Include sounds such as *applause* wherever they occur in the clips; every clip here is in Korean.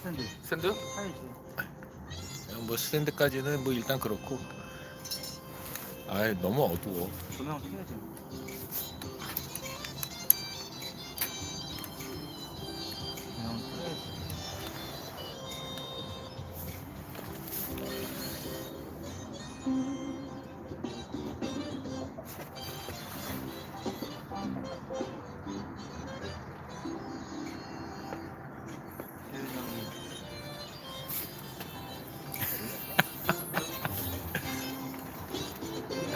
스탠드 샌드? 타야지 뭐 스탠드까지는 뭐 일단 그렇고. 아 너무 어두워. 조명 켜야지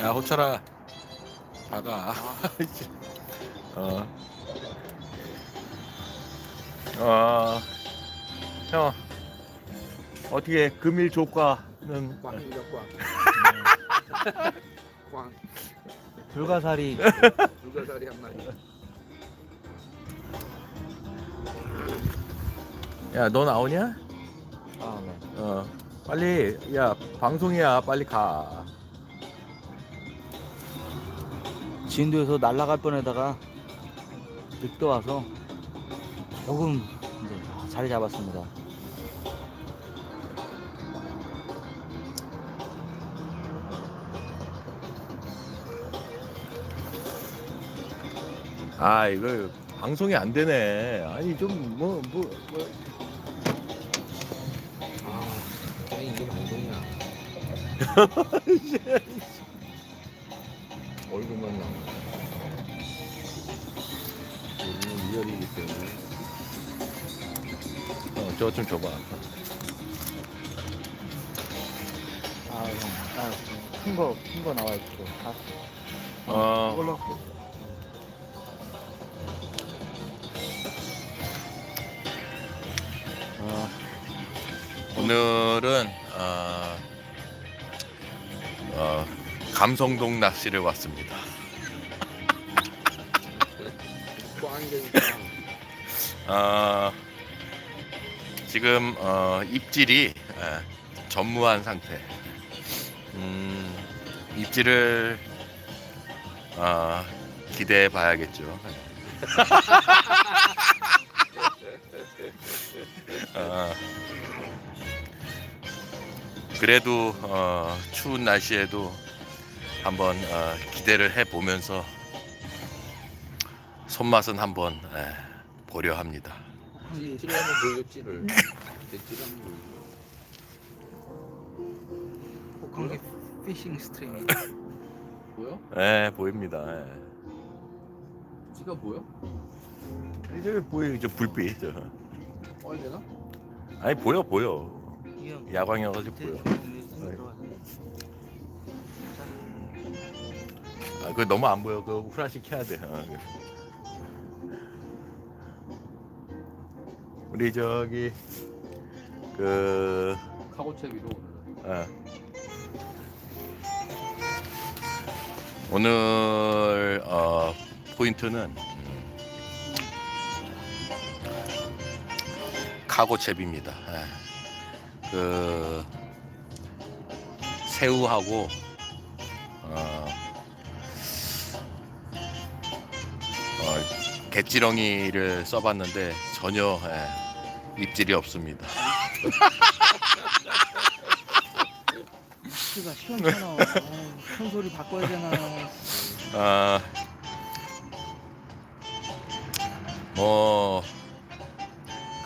야 호철아 박아. *laughs* 어. 어. 형 어떻게 금일 조과는 꽝입니다 꽝. *laughs* 꽝. 불가사리 *laughs* 불가사리 한 마리. 야 너 나오냐? 아 네 어 빨리 야 방송이야 빨리 가. 진도에서 날아갈 뻔에다가 늦게 와서 조금 이제 자리 잡았습니다. 아 이거 방송이 안 되네. 아니 좀 뭐뭐 뭐, 아, 이게 방송이야. *laughs* 저거 좀 줘봐. 아, 형, 아, 큰 거, 큰 거 나와 있고. 다, 어 이걸로. 아, 오늘은 어, 어, 감성동 낚시를 왔습니다. *laughs* 꽝이니까. 어, 지금 어, 입질이 예, 전무한 상태. 음, 입질을 어, 기대해 봐야겠죠. 어, *laughs* 그래도 어, 추운 날씨에도 한번 어, 기대를 해 보면서 손맛은 한번 예, 보려 합니다. 찌를 한번 보여 찌를. 찌를 한번 보여. 혹한 피싱 스트링. 보여? 예, 보입니다. 예. 찌가 보여? 이제 보여, 저 불빛. 저. 꺼야 되나? 아니 보여, 보여. 야광이어가지고 네, 보여. 아, 그 너무 안 보여. 그 후라시 켜야 돼. 어. 우리 저기 그 카고 채비로 오늘. 어. 오늘 어, 포인트는 음, 카고 채비입니다. 예. 그 새우하고 어, 어, 갯지렁이를 써봤는데 전혀 예, 입질이 없습니다. 키가 시원찮아. 아유, 큰 소리 바꿔야 되나. 아, 뭐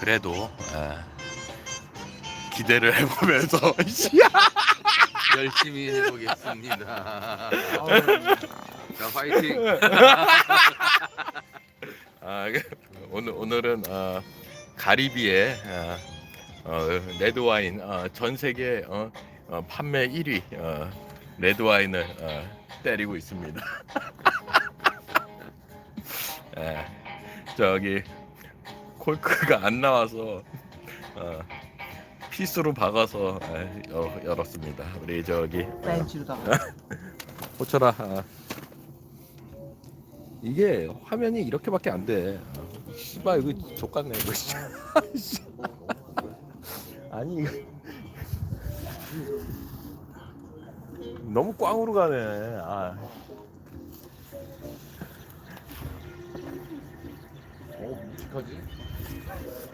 그래도 아, 기대를 해보면서 *laughs* 열심히 해보겠습니다. 아유, 자, 파이팅. 아, 그, 오늘 오늘은 어, 가리비의 어, 어, 레드 와인 어, 전 세계 어, 어, 판매 1위 어, 레드 와인을 어, 때리고 있습니다. *laughs* 예, 저기 콜크가 안 나와서 어, 피스로 박아서 예, 열- 열었습니다. 우리 저기 벤치로다가. *laughs* 호철아 아. 이게 화면이 이렇게밖에 안 돼. 아, 씨발 이거 족같네 이거. 진짜. *laughs* 아니 이거 너무 꽝으로 가네. 아. 어, 묵직하지?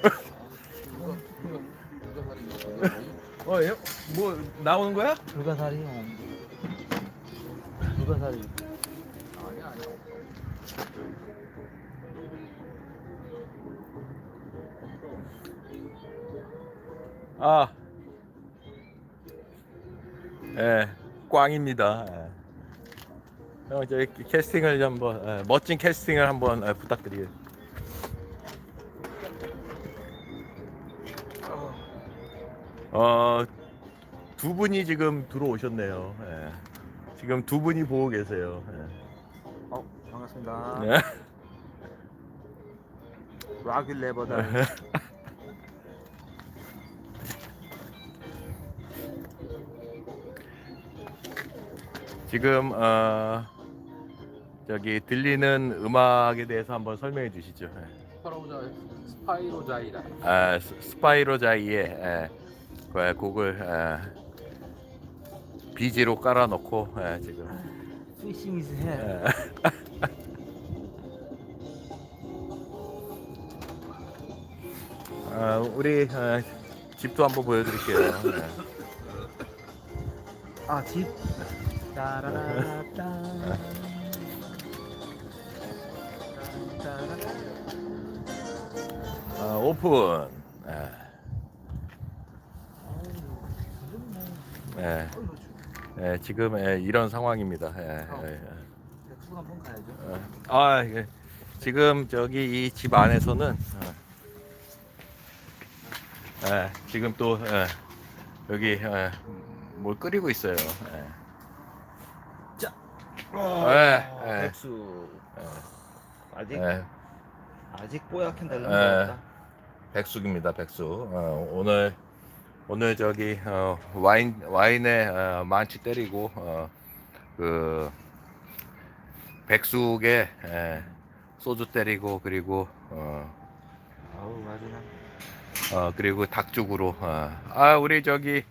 *laughs* 어, 예? 뭐 나오는 거야? 불가사리 형. 불가사리. 아니야 아니야. 아, 예, 꽝입니다. 예. 형, 저희 캐스팅을 한번 예, 멋진 캐스팅을 한번 예, 부탁드려요. 어, 두 분이 지금 들어오셨네요. 예. 지금 두 분이 보고 계세요. 예. 어 반갑습니다. 네. 락일 레버다. *laughs* 지금 어, 저기 들리는 음악에 대해서 한번 설명해 주시죠. 예. 스파로자 스파이로자이라. 아, 스- 스파이로자이의 예, 그 곡을 예, 비지로 깔아놓고 예, 지금 해. 예. *laughs* 아, 우리 어, 집도 한번 보여드릴게요. 예. 아 집. 아, 오픈. 예. 예, 예, 지금 예, 이런 상황입니다. 예, 예, 예. 아, 예. 지금 저기 이 집 안에서는 어, 예, 지금 또 예, 여기 예, 뭘 끓이고 있어요. 예. 예, 예. 백수. 아직 예, 아직 뽀얗게 달라. 예. 백숙입니다, 백숙. 어, 오늘 오늘 저기 어, 와인 와인에 어, 만치 때리고 어, 그 백숙에 예, 소주 때리고 그리고 어, 아우 마지막. 어 그리고 닭죽으로 어. 아 우리 저기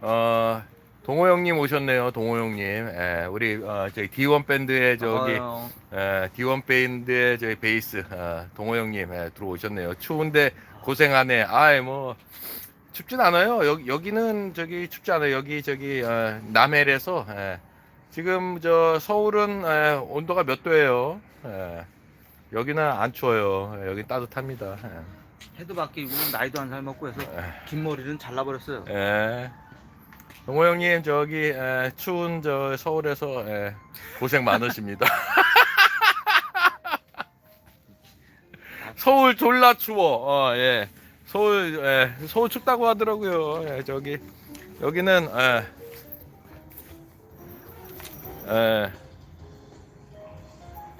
어 동호 형님 오셨네요 동호 형님 예, 우리 어, 저기 D1 밴드의 저기 어, 예, D1 밴드의 저희 베이스 어, 동호 형님 예, 들어오셨네요 추운데 고생하네 아이 뭐 춥진 않아요 여기 여기는 저기 춥지 않아요 여기 저기 어, 남해에서 예. 지금 저 서울은 예, 온도가 몇 도예요 예. 여기는 안 추워요 예, 여기 따뜻합니다 예. 해도 바뀌고 나이도 한살 먹고 해서 예. 긴 머리는 잘라버렸어요. 예. 동호 형님 저기 에, 추운 저 서울에서 에, 고생 많으십니다. *laughs* 서울 졸라 추워. 어, 예. 서울 예, 서울 춥다고 하더라고요. 예, 저기 여기는 예. 예.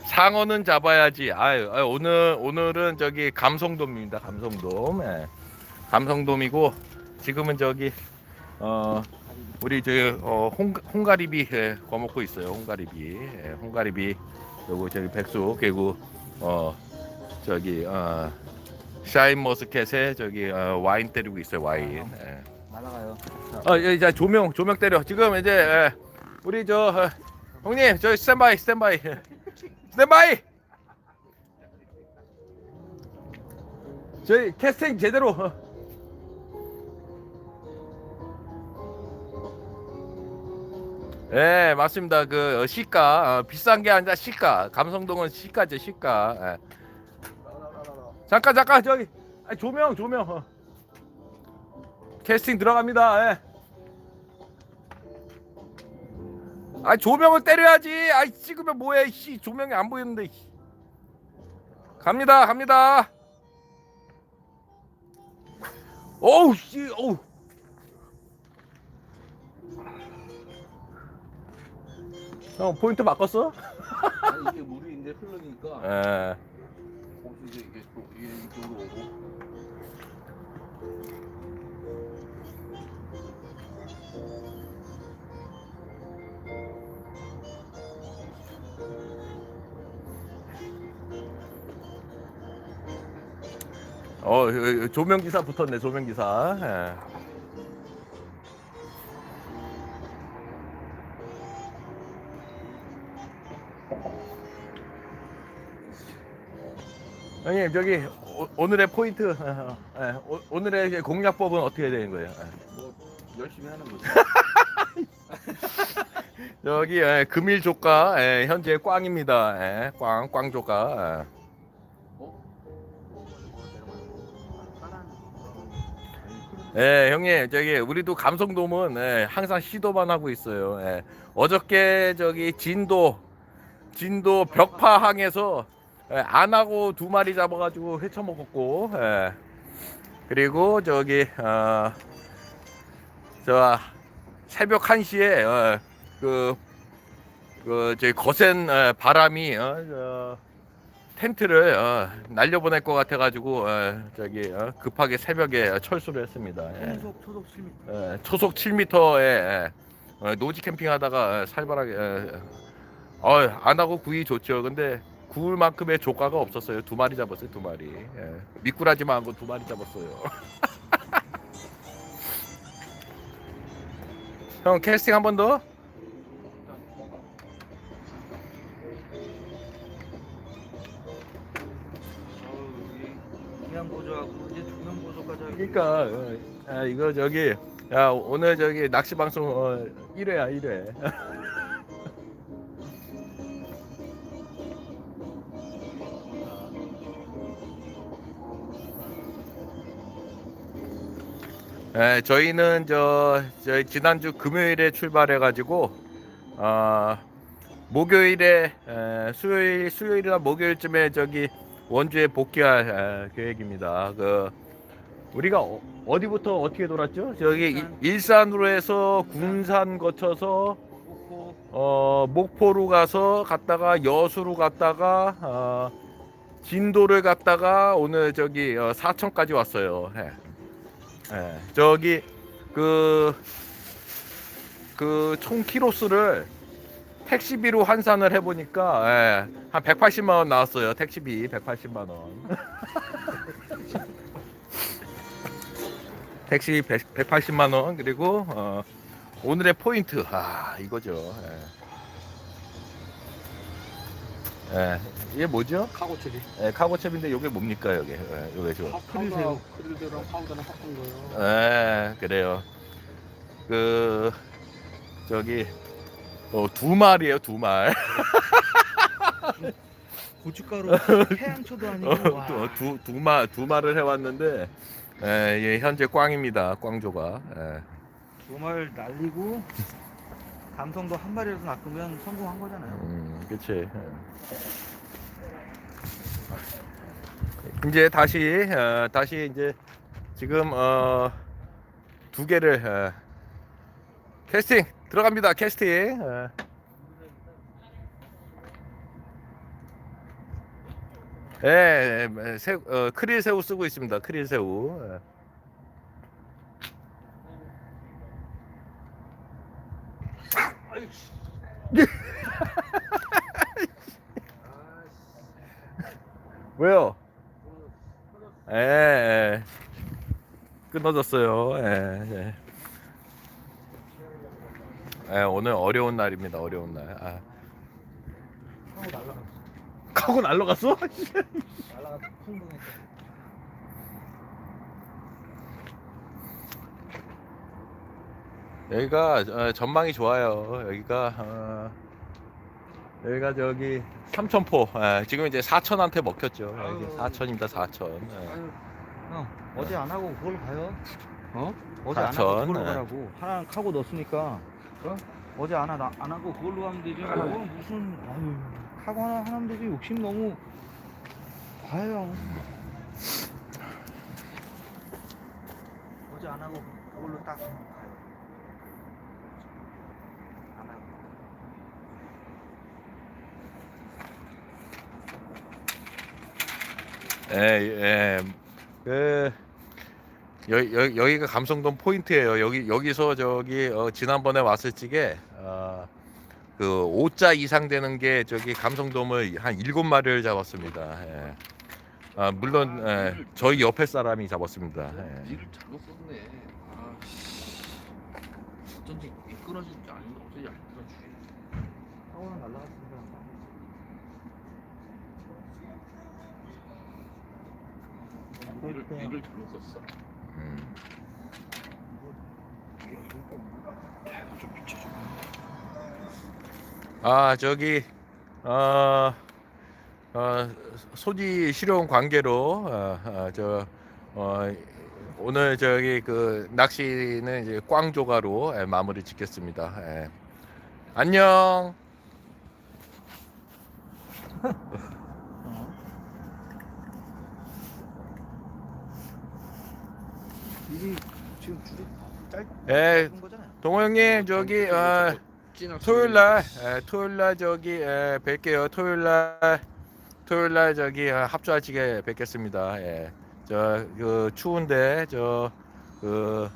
상어는 잡아야지. 아유, 아유, 오늘 오늘은 저기 감성돔입니다. 감성돔. 예. 감성돔이고 지금은 저기 어 우리 저 어, 홍, 홍가리비 예, 거먹고 있어요. 홍가리비, 예, 홍가리비 그리고 저기 백숙 그리고 어 저기 어 샤인 머스켓에 저기 어, 와인 때리고 있어요. 와인. 예. 날아가요. 어, 예, 이제 조명 조명 때려. 지금 이제 예, 우리 저 어, 형님 저 스탠바이 스탠바이 예. 스탠바이. 저희 캐스팅 제대로. 어. 예, 맞습니다. 그 어, 시가 어, 비싼 게 아니라 시가. 감성동은 시가죠, 시가. 예. 잠깐 잠깐 저기 아, 조명 조명. 어. 캐스팅 들어갑니다. 예. 아 조명을 때려야지. 아 찍으면 뭐해? 씨 조명이 안 보이는데. 씨. 갑니다, 갑니다. 어우 씨, 어우. 형 포인트 바꿨어? *laughs* 아니 이게 물이 이제 흐르니까 예. 거기서 이제 이게 또 이게 이쪽으로 오고. 어 조명 기사 붙었네 조명 기사. 예. 형님 저기 오, 오늘의 포인트 어, 어, 예, 오, 오늘의 공략법은 어떻게 되는 거예요? 예. 뭐 열심히 하는 거지. 여기 *laughs* 예, 금일 조가 예, 현재 꽝입니다. 예, 꽝, 꽝 조가. 예. 예, 형님, 저기 우리도 감성돔은 예, 항상 시도만 하고 있어요. 예. 어저께 저기 진도 진도 벽파항에서 예, 안 하고 두 마리 잡아가지고 회쳐 먹었고, 예. 그리고 저기 어, 저 새벽 1시에 어, 그, 그 저기 거센 어, 바람이 어, 저, 텐트를 어, 날려보낼 것 같아가지고 어, 저기 어, 급하게 새벽에 철수를 했습니다. 예. 초속 초속 7m. 예, 초속 7m에 어, 노지 캠핑하다가 어, 살벌하게 어, 어, 안 하고 구이 좋죠. 근데 구울 만큼의 조가가 없었어요. 두 마리 잡았어요. 두 마리. 예. 미꾸라지만 하고 두 마리 잡았어요. *laughs* 형 캐스팅 한 번 더? 그냥 보조하고 이제 두명 보조까지 하기. 그러니까 어, 아, 이거 저기 야 오늘 저기 낚시 방송 어, 1회야 1회. *laughs* 예, 저희는 저 저희 지난주 금요일에 출발해 가지고 어, 목요일에 에, 수요일 수요일이나 목요일쯤에 저기 원주에 복귀할 에, 계획입니다. 그 우리가 어, 디부터 어떻게 돌았죠? 저기 일- 일산으로 해서 군산 거쳐서 어, 목포로 가서 갔다가 여수로 갔다가 어, 진도를 갔다가 오늘 저기 어, 사천까지 왔어요. 예. 예, 저기 그 그 총 키로수를 택시비로 환산을 해보니까 예, 한 180만 원 나왔어요. 택시비 180만 원. *laughs* 택시 100, 180만 원 그리고 어, 오늘의 포인트 아 이거죠. 예. 예, 이게 뭐죠? 카고체리. 예, 카고첩인데 이게 뭡니까 여기? 예, 요게 저. 크릴새우. 크릴새우랑 파우더랑 섞은 거예요. 예, 그래요. 그 저기 어, 두 마리예요, 두 말. *laughs* 고춧가루 태양초도 아니고 *laughs* 와. 두, 두, 마, 두 말을 해왔는데 예, 예, 현재 꽝입니다, 꽝조가. 예. 두말 날리고 감성도 한 마리라도 낚으면 성공한 거잖아요. 음, 그치. 이제 다시 어, 다시 이제 지금 어, 두 개를 어, 캐스팅 들어갑니다. 캐스팅. 어. 예, 예, 새, 어, 크릴 새우 쓰고 있습니다. 크릴 새우. 예. *laughs* 왜요? 예, 예. 끊어졌어요. 예, 예. 예, 오늘 어려운 날입니다. 어려운 날. 아. 하고 날라갔어. 카고 날라갔어? 풍덩했어. 여기가 어, 전망이 좋아요. 여기가 어, 여기가 저기 삼천포. 예, 지금 이제 사천한테 먹혔죠. 아유. 사천입니다. 사천. 예. 아유, 형 어제 안 하고 그걸 가요? 어? 어제 사천, 안 하고 그걸로 네. 가라고. 하나 카고 넣었으니까. 어? 어제 안, 하, 안 하고 그걸로 가면 되지. 그건 무슨 아유, 카고 하나 하면 되지. 욕심 너무 봐요. 어제 안 하고 그걸로 딱 가요. 안 하고. 예, 예. 그 여, 여, 여기가 감성돔 포인트예요. 여기 여기서 저기 어, 지난번에 왔을 적에 어, 그 5자 이상 되는 게 저기 감성돔을 한 일곱 마리를 잡았습니다. 예. 아, 물론 예, 저희 옆에 사람이 잡았습니다. 예. 일을 잘못 썼네. 아, 씨. 어쩐지 미끄러진 줄 아닌가 어쩐지 안 끌어주지. 카고는 날라갔습 일을 일을 잘못 썼어. 음. 좀 비춰줘. 아 저기 어, 어 소지 실용 관계로 어, 어, 저 어, 오늘 저기 그 낚시는 이제 꽝조가로 예, 마무리 짓겠습니다. 예. 안녕. *laughs* 이게 지금 줄이 짧은 예, 거잖아요. 동호 형님 저기 어, 토요일 날 예, 토요일 날 저기 예, 뵐게요. 토요일 날 토요일 날 저기 어, 합주하시게 뵙겠습니다. 예. 저 그 추운데 저그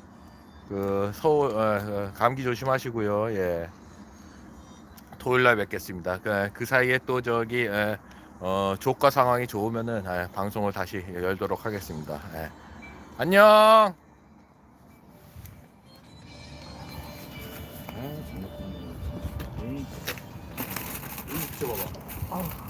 그 서울 어, 어, 감기 조심하시고요. 예. 토요일 날 뵙겠습니다. 그, 그 사이에 또 저기 예, 어, 조과 상황이 좋으면은 예, 방송을 다시 열도록 하겠습니다. 예. 안녕. 아, 잘못했네. 응. 응, 비춰봐봐. 아,